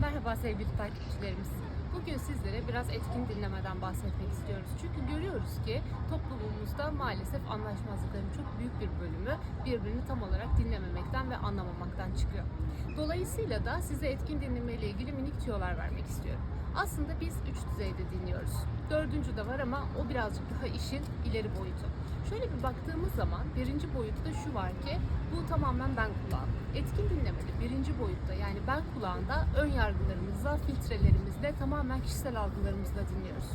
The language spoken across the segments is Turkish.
Merhaba sevgili takipçilerimiz. Bugün sizlere biraz etkin dinlemeden bahsetmek istiyoruz. Çünkü görüyoruz ki toplumumuzda maalesef anlaşmazlıkların çok büyük bir bölümü birbirini tam olarak dinlememekten ve anlamamaktan çıkıyor. Dolayısıyla da size etkin dinleme ile ilgili minik tüyolar vermek istiyorum. Aslında biz üç düzeyde dinliyoruz. Dördüncü de var ama o birazcık daha işin ileri boyutu. Şöyle bir baktığımız zaman birinci boyutta şu var ki bu tamamen ben kulağım. Etkin dinlemede birinci boyutta yani ben kulağında ön yargılarımızla, filtrelerimizle tamamen kişisel algılarımızla dinliyoruz.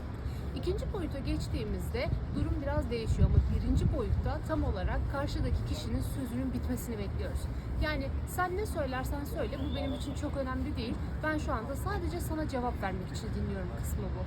İkinci boyuta geçtiğimizde durum biraz değişiyor ama birinci boyutta tam olarak karşıdaki kişinin sözünün bitmesini bekliyoruz. Yani sen ne söylersen söyle bu benim için çok önemli değil. Ben şu anda sadece sana cevap vermek için dinliyorum kısmı bu.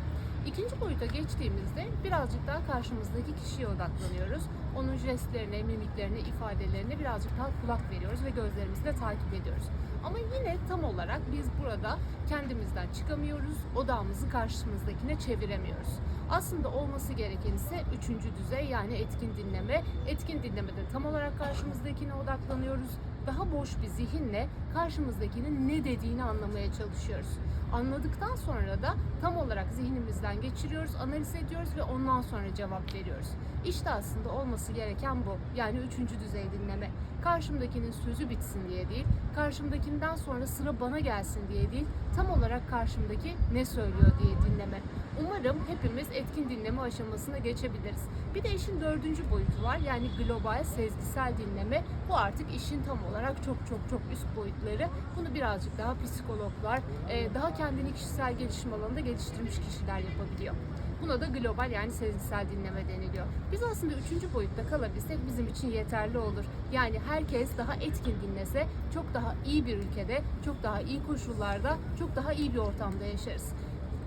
İkinci boyuta geçtiğimizde birazcık daha karşımızdaki kişiye odaklanıyoruz. Onun jestlerine, mimiklerine, ifadelerine birazcık daha kulak veriyoruz ve gözlerimizle takip ediyoruz. Ama yine tam olarak biz burada kendimizden çıkamıyoruz, odağımızı karşımızdakine çeviremiyoruz. Aslında olması gereken ise üçüncü düzey yani etkin dinleme. Etkin dinlemede tam olarak karşımızdakine odaklanıyoruz. Daha boş bir zihinle karşımızdakinin ne dediğini anlamaya çalışıyoruz. Anladıktan sonra da tam olarak zihnimizden geçiriyoruz, analiz ediyoruz ve ondan sonra cevap veriyoruz. İşte aslında olması gereken bu. Yani üçüncü düzey dinleme. Karşımdakinin sözü bitsin diye değil, karşımdakinden sonra sıra bana gelsin diye değil, tam olarak karşımdaki ne söylüyor diye dinleme. Umarım hepimiz etkin dinleme aşamasına geçebiliriz. Bir de işin dördüncü boyutu var. Yani global sezgisel dinleme. Bu artık işin tam olarak çok çok çok üst boyutları. Bunu birazcık daha psikologlar, e, daha kendini kişisel gelişim alanında geliştirmiş kişiler yapabiliyor. Buna da global yani sezgisel dinleme deniliyor. Biz aslında üçüncü boyutta kalabilsek bizim için yeterli olur. Yani herkes daha etkin dinlese çok daha iyi bir ülkede, çok daha iyi koşullarda, çok daha iyi bir ortamda yaşarız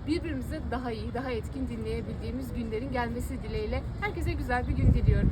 birbirimizi daha iyi, daha etkin dinleyebildiğimiz günlerin gelmesi dileğiyle herkese güzel bir gün diliyorum.